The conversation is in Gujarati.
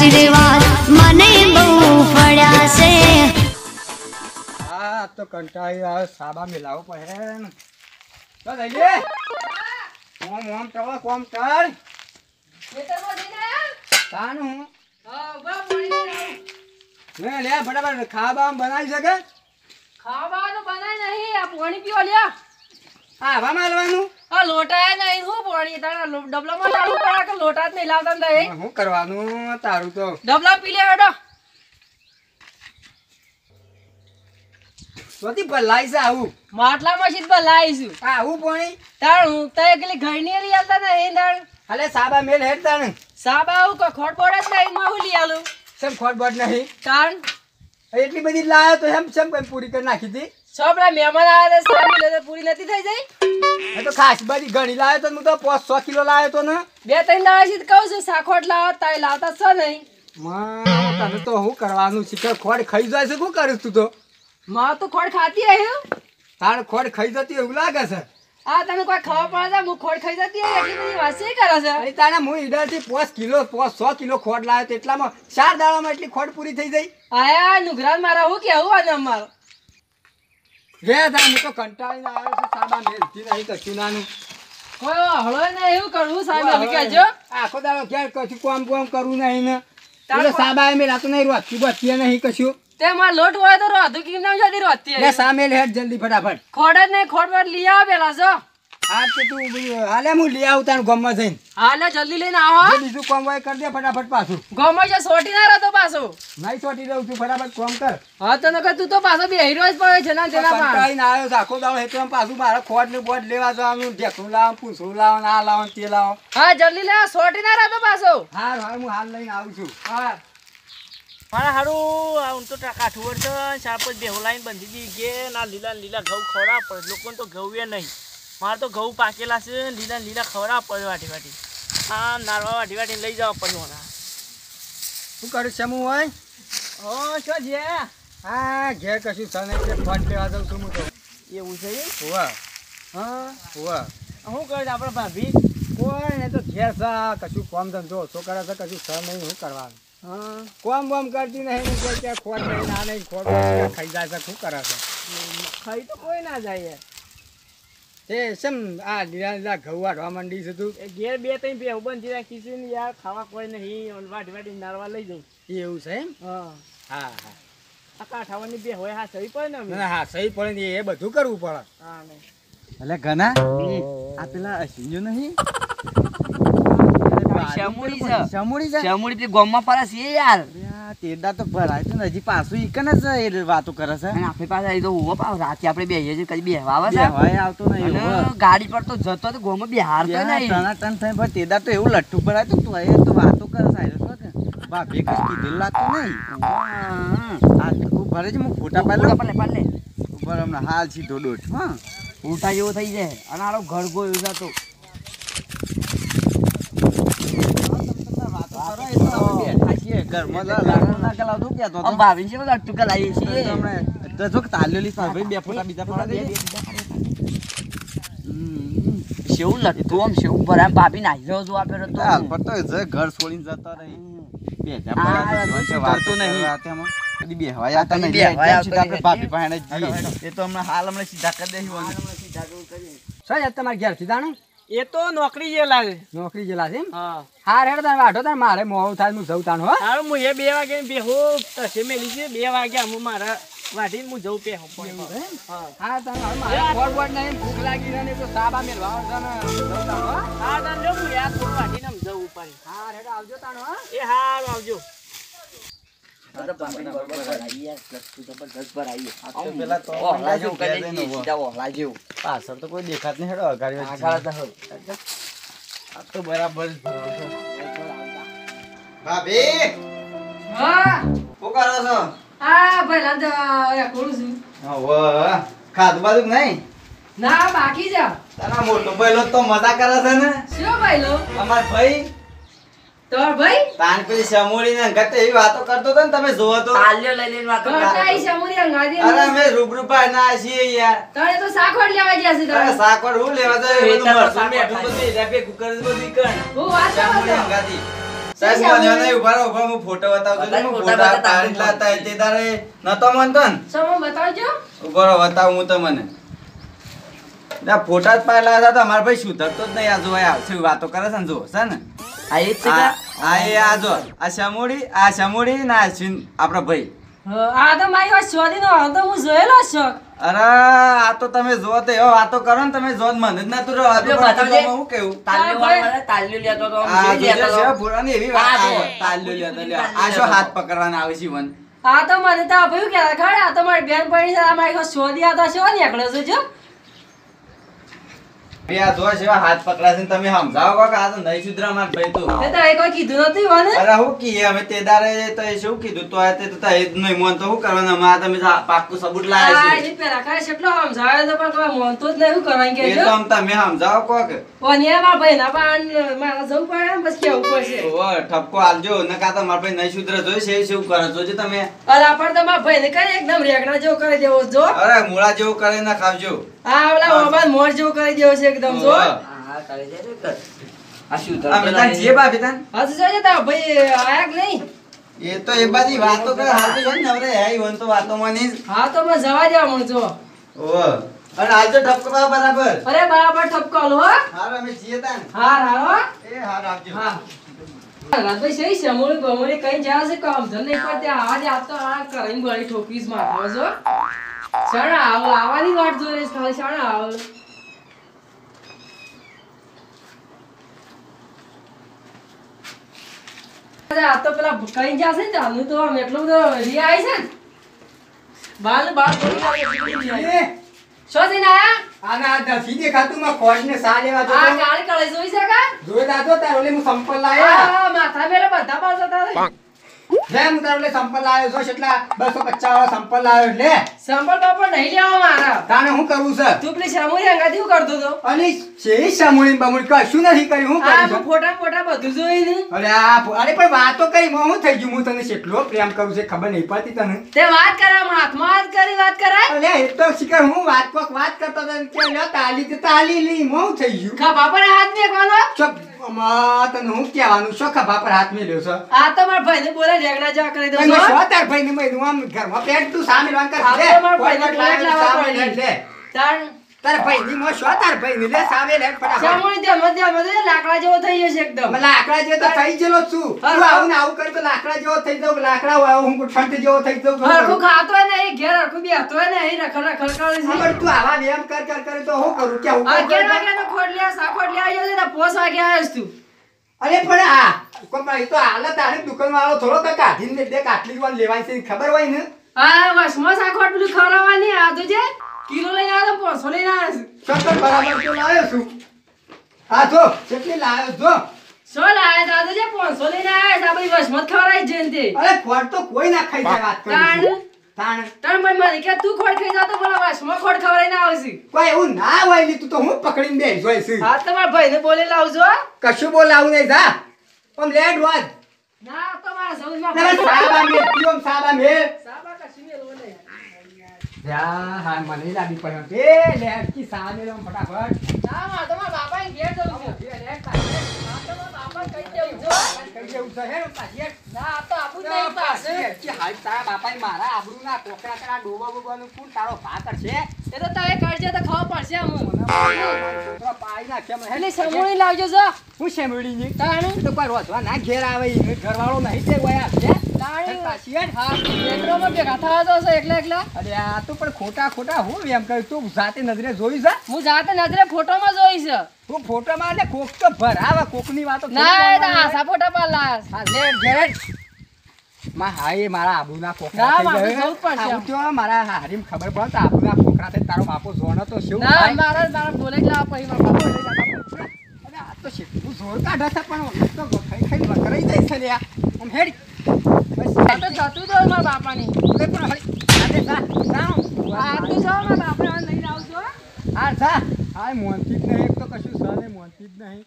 આશીર્વાદ મને બહુ પડ્યા છે આ તો કંટાળી આવે સાબા મિલાવો પડે ને તો જઈએ. ઓમ ઓમ કરવા કોમ કર. હું લે લે ફટાફટ ખાવા બનાવી શકે? ખાવાનું બનાય નહીં આ પાણી પીવા લ્યા. હા હવા મારવાનું આ લોટાય નહીં હું પાણી? તારા ડબલામાં કે લોટા જ નહીં લાવતા ને? શું કરવાનું? તારું તો. ડબલા પી લે હેડો. સ્વતી ભલાઈ છે આવું. માટલામાં સીધ લાવીશું આ આવું પાણી? તાણ હું તય પેલી ઘરની લઈ ને એ તાણ અલે સાબા મેલ હેડ તાણ. સાબા આવું કોઈ ખોટ પડે જ નહીં માં હું લઈ આલું? સમ ખોટ બોટ નહીં? તાણ? એટલી બધી લાયો તો એમ સમ પૂરી કરી નાખી હતી? સો મહેમાન આવ્યા હતા પૂરી નથી થઈ જાય તો ખાસ બધી ઘણી લાયો તો હું તો પાંચ સો કિલો લાયો તો ને. બે ત્રણ દાડા સીધ કહું છું સાખોટ લાવો તાય લાવતા છો નહીં. માં, તને તો શું કરવાનું શીખર ખોડ ખાઈ જાય છે? શું કરીશ તું તો? માં તો ખાતી રહ્યું તાણ ખોડ ખાઈ જતી એવું લાગે છે? આ તને કોઈ ખબર પડે છે? હું ખોટ ખાઈ જતી એટલી બધી વાસી કરે છે? તાણે હું ઈડરથી પાંચ કિલો પાંચ સો કિલો ખોડ લાવ્યો તો એટલામાં ચાર દાડામાં એટલી ખોડ પૂરી થઈ જઈ આયા નુગરાન મારા હું કેવું આને અમાર? રે હું તો કંટાળીને આવ્યો છું સાબા મેલથી નહીં કશું નાનું કોઈ હળો ને એવું કરવું સામે હવે કહેજો. આખો દાડો ક્યાં કશું કોમ કોમ કરવું નહીં ને. એટલે સાબા એમ રાતો નહીં રોતી બતી નહીં કશું. તે માં લોટ હોય તો રોધું કેમ નામ જતી રોતી? લે સામેલ હેડ જલ્દી ફટાફટ. ખોડ જ નહીં ખોડ પર લઈ આવો પેલા જો. હા તો તું હાલે હું લઈ આવું તારું ગામમાં જઈને. હાલે જલ્દી લઈને આવો બીજું કોમ હોય એ કરી દે ફટાફટ પાછું. ગોમાં છે સોટી ના રહેતો પાછો. નહીં સોટી દઉં છું ફટાફટ કોમ કર. હા તો નકર તું તો પાછો બેહીરો જ પડે છે ના જેના પાન કંટાળીને આવ્યો છે આખો દાડો તો પાછું મારે ખોટ ને બોટ લેવા જવાનું ઢેકણું લાવો પૂછું લાવો ના આ લાવો તે લાવો. હા જલ્દી લે સોટી ના રહેતો પાછો. હા હા હું હાલ લઈને આવું છું. હા. મારા હારું આ તો કાઠું વર્ષ ચાર પાંચ બેહો લાઈન બંધી દી કે ના લીલા લીલા ઘઉં ખવડાવ પડે લોકોને તો ઘઉં એ નહીં. મારે તો ઘઉં પાકેલા છે લીલા લીલા ખવડાવ પડે વાટી વાટી. આ નારવા વાટી વાટી લઈ જવા પડે મને. શું કરું છે હું હોય હો શું છે? હા ઘેર કશું સને છે ફટ લેવા જાઉં છું હું તો. એવું છે? હોવા. હા? હોવા. શું કરે છે આપણે ભાભી? કોઈ ને તો ઘેર છે કશું કોમ ધંધો. ઓછો કરે છે કશું સર નહીં શું કરવાનું? હા? કોમ બોમ કરતી નહીં કોઈ ત્યાં ખોટ નહીં ના નહીં ખોટ ખાઈ જાય છે શું કરે છે? ખાઈ તો કોઈ ના જાય તે શેમ આ લીલા લીલા ઘઉં વાઢવા માંડી છે તું? ઘેર બે ત્રણ બે બંધી રાખી છે ને યાર ખાવા કોઈ નહીં વાઢી વાઢી નારવા લઈ જવું એવું છે એમ? હા. હા હા. આ કાઠાવાની બે હોય હા સહી પડે ને હા સહી પડે ને એ બધું કરવું પડે. હા એટલે ઘના આ પેલા નહીં? શમુડી છે. શમુડી છે? ચમુડી તે ગોમમાં છે યાર. તેડા તો ભરાય છે હજી પાછું ઈકન જ એ વાતો કરે છે? અને આપણી પાસે આવી તો ઊભો પાવ રાતે આપણે બેહીએ છીએ કદી બેહવા આવે છે? બેહવાય આવતો નહીં ગાડી પર તો જતો તો ગોમ બિહારતો નહીં. તણા તણ થઈ પણ તેડા તો એવું લઠ્ઠું ભરાય તો તું એ તો વાતો કરે છે ભાભી કઈ કીધેલું લાગતું નહીં. આ તું ભરે છે હું ફોટા પાડે પાડે પાડે ઉપર હમણાં હાલ સીધો દોઢ હા. ઉલટા જેવો થઈ જાય. અને આરો ઘર ગોયો જતો વાતો કરો એ તો અમે બેઠા છીએ ઘરમાં લાકડું ના કલાવતું કહેતો હતો. આમ ભાભી છે બધા ટુકા લાવીએ તો છીએ તો જો કે ભાઈ બે ફોટા બીજા ફોટા દે દે. લટતું આમ શેવું ભરાય આમ ભાભી નાઈ જો આપેલો તો પર જે ઘર છોડીને જતો રહી બે જા વાતો નહીં. કરવા તેમાં. કદી બેહવાય તમે બે નહીં. સીધા આપણે ભાભી પાસે જઈએ. એ તો હમણાં હાલ હમણાં સીધા કરી દઈશું સર તમારે ઘેર સીધા તાણે એ તો નોકરી જે લાગે નોકરી જેલા છે હા હા. હાર હેડ તાણ વાઢો તને મારે મોડું થાય હું જઉં તાણ હો. હારું હું એ બે વાગે બેહો તસે મેલી છે બે વાગ્યા હું મારા વાઢી હું જઉં પેહો હા. હા હવે મારે ખોટ બોટ નહીં ભૂખ લાગી ને તો સાબા મેલવા છે ને જઉં તાણ હો. હા તાન જો હું યાર થોડું વાઢીને જઉં ઉપર હાર હેડ આવજો તાણ હો. એ હા આવજો. પાછળ તો કોઈ દેખાત નહીં હેડો અગાડી જ આગળ છે. તો હોય. આ તો બરાબર જ ભરો છો. ભાભી! શું કરો છો? હા ભાઈ લાંદા કોણ છું. હવે ખાધું બાધું નહીં? ના બાકી જા. તારા મોટો ભાઈલો તો મજા કરે છે ને? શું ભાઈ લો અમાર ભાઈ તો ભાઈ? તાન સમોડી ને અંગત એવી વાતો કરતો હતો ને તમે જોવો તો. તાલ્યો લઈ લઈને વાતો કરે. ઘટાઈ સમુરી અંગાદી અરે અમે રૂબરૂ પાડ ના છીએ યાર. તને તો સાખોટ લેવા ગયા છે અરે તમે હું લેવા જાય બધું ખેતરમાં મરચું સાકર મેઠું થાય. બધું એના ભેગું કરે છે બધું ઈ કણ. હું વાત સમોડી કરો સાહેબ મને નહીં ઊભા રહો, ઊભા હું ફોટો બતાવતો હું ફોટા એ તે દાડે નતો માનતો ને? સમો બતાવજો? ઊભો રહો, બતાવું હું તમને. ના ફોટા જ પાડેલા હતા તો અમારા ભાઈ સુધરતો જ નહીં. આ જો આ વાતો કરે છે ને? જો છે ને? આ એ જ છે આ આ એ આ જો આ શમોડી આ શમોડી ને આ છીન આપણા ભાઈ આ તો મારી વાત શોધી નો તો હું જોયેલો જ છું અરે આ તો તમે જો તો એવો વાતો કરો ને તમે જો જ મને જ નતું રહો વાતો જો કરો બતાવજે. હું કેવું તાલ્યો વાળો મને તાલ્યો લેતો તો આ જેવી જોજે લેતો તો. છે ભૂરાની એવી વાત આ જો. આવે. તાલ્યો લેતો લે. આ શું હાથ પકડવાના આવે છે ઈવન? આ તો મને તો અભયું કે ખડ આ તો મારી બેન પડી છે આ મારી વાત શોધી આ તો શું નીકળ્યો છે જો બે આ જો છે એવા હાથ પકડાશે તમે સમજાવો કે આ તો નહીં સુધરા માર ભાઈ તો. તો એ કોઈ કીધું નથી વાને અરે હું કીએ અમે તે દારે તો એ શું કીધું? તો આ તે તો એ નહીં મોન તો હું કરવાનું? અમારે તમે તો પાક્કું સબૂત આ લાયા છે એની પેલા કાંઈ કેટલો સમજાવ્યો તો પણ કોઈ માનતો જ નહીં કરવાનું કે એ તો આમ તમે સમજાવો કોક. ઓને મારા ભાઈ ના પાન મારા જવું પડે બસ કેવું પડશે? ઓ ઠપકો આલજો નકા તો મારા ભાઈ નહીં સુધરા જોઈ છે શું કરો જોજો તમે. અરે પણ તો મારા ભાઈને કરે એકદમ રેગડા જેવો કરી દેવો જો. અરે મૂળા જેવું કરે ના ખાવજો. હા ઓલા મોબાઈલ મોર જેવો કરી દેવો છે એકદમ જો હા, કરે છે આ શું આ બેટા જે બા બેટા હજુ જોજે તારા ભાઈ આયા નહીં? એ તો એ બાજી વાતો કરે હાલ તો ને નવરે હે ઈવન તો વાતોમાં નહીં હા તો મેં જવા દેવા મને જો. ઓવે. અને હાલજો ઠપકો બરાબર. અરે બરાબર ઠપકો લો હો. હાર અમે જીએ તા ને. હાર હાર એ હાર આવજો હા. રાજભાઈ સહી સમોળી બમોળી કઈ જાય છે કામ? ધન નહીં પર ત્યાં આવા આ તો આ કરીને ગળી ઠોકીશ મારવા જો. શાણા આવો આવવાની વાટ જોઈ રહી ખાલી શાણા આવો. અરે આ તો પેલા કઈ જશે ને ચાલુ તો આમ એટલું બધો રી આવી છે બાલ બાલ પડી ગયા એટલી બધી રી આવી. શું થઈને આયા? આના આ દસી દેખાતું માં ખોજ ને સા લેવા આ જતો કાળી જોઈ શકા જોઈ દાદો તાર ઓલે હું સંપલ લાયા. માથા મેલે બધા બાલ જતા લે હું તાર સંપલ છો? બસો પચાસ સંપલ લાયો લે સંપલ બાપા નહીં લેવા મારા. તાને હું કરું છે? તું પેલી સામુરી અંગાથી હું કરતો હતો. અને સામુળી બમુળી કશું નથી કર્યું. હું કરું ફોટા ફોટા બધું જોઈ ને અરે આ અરે પણ વાતો કરી માં હું થઈ ગયું? હું તને કેટલો પ્રેમ કરું છે ખબર નહીં પડતી તને. તે વાત આમ હાથમાં હાથ કરી વાત કરાય. અરે એ તો શીખર હું વાત કોક વાત કરતો હતો ને કે લ્યો તાલી તે તાલી લી હું થઈ ગયું. ખા પર હાથ મેકવાનો ચપ અમા તને હું કહેવાનું શું ખભા પર હાથ મેલ્યો છો આ તો મારા ભાઈને બોલે રેગડા જેવા કરી દઉં છું તાર ભાઈને મેલ્યું? આમ ઘરમાં પેટ તું સામે વાંક કર. હા, લે, તો મારા ભાઈને કોઈ લાવવા પડી. લે. તારા ભાઈની મોં શું તાર ભાઈની? લે, સામે લે, ફટાફટ. સામુરી ધ્યાનમાં ધ્યાનમાં દે, લાકડા જેવો થઈ જશે એકદમ લાકડા જેવો તો થઈ ગયેલો છું. તું આવું ને આવું કરી તો લાકડા જેવો થઈ જાઉં, લાકડા આવું હું ગુઠ્ઠાંઠ જેવો થઈ જાઉં. હરખું ખાતો હોય ને એ ઘેર હરખું બેહતો હોય ને એ રખડ રખડ કરે છે પણ તું આવા વ્યાયામ કર કર કરે તો હું કરું કે હું કરું? અગિયાર વાગ્યાનો ખોટલિયા સા ખોટલિયા આવ્યો છે ને પોસ વાગે આવ્યો તું અરે પણ આ કોણ તો હાલત તારે દુકાન વાળો થોડો તો કાઢીને દે કાટલી વાર લેવાય છે ખબર હોય ને હા બસ સા ખોટલું ખવડાવવાની આ તો જે કિલો લઈને આવ્યો તો પોસો લઈને આવ્યો સત્તર બરાબર તો લાવ્યો છું. હા જો કેટલી લાવ્યો જો. સો લાવ્યા તા તો જે પોસો લઈને આવ્યા આ બધી વસમત ખવડાવી જ છે તે અરે ખોટ તો કોઈ ના ખાઈ જાય વાત કરી તાણ? તાણ. ભાઈ મને કે તું ખોડ ખાઈ જાતો બોલા વસમાં ખોડ ખવડાવીને આવશે કોઈ એવું ના હોય તું તો હું પકડીને બેસી જોઈ છું હા તમારા ભાઈને બોલે લાવજો કશું બોલાવું નહીં જા. ના તો સાબા સાબા સાબા કશી મેલવો નહીં. હા મને લાગી પડ્યો. એ લેટ કી ફટાફટ. ના મારે તો મારા બાપાને ઘેર જવું છે. લેટ હા કહી દેવું છે. કઈ જેવું છે હે ના આ તો આપું નહીં પાસે કે હાલ તારા બાપાએ મારા આબરૂ ના કોકરા કરા ડોબા બોબાનું ફૂલ તારો ભા કરશે એ તો તમે કરજે તો ખબર પડશે અમને. છોકરો પાઈ નાખે મને. એટલે લાવજો જો. હું શેમડીની તાણ? તો કોઈ ના ઘેર આવે ઘરવાળો નહીં તે વયા હા ખોટા ખોટા હું એમ કહ્યું તું જાતે નજરે જોઈ હું? જાતે નજરે ફોટોમાં જોઈ છે હું ફોટોમાં ને કોક તો ભરાવે કોકની વાતો ના તો ખોટું આશા ફોટા પર લાશ. હા લે ઘેર હાય મારા આબુના કોકરા થઈ મારે હારીમ ખબર પડે આબુના કોકરા થઈ તારો બાપો જોણ તો શું ના મારા તારા બોલે જ પછી મારા બાપા. અરે આ તો શેઠું જોર કાઢે છે પણ હું તો ખાઈ ખાઈ વકરાઈ જાય છે લે આમ હેડ. મોનતી જ નહીં એક તો કશું સર મોનથી જ નહીં.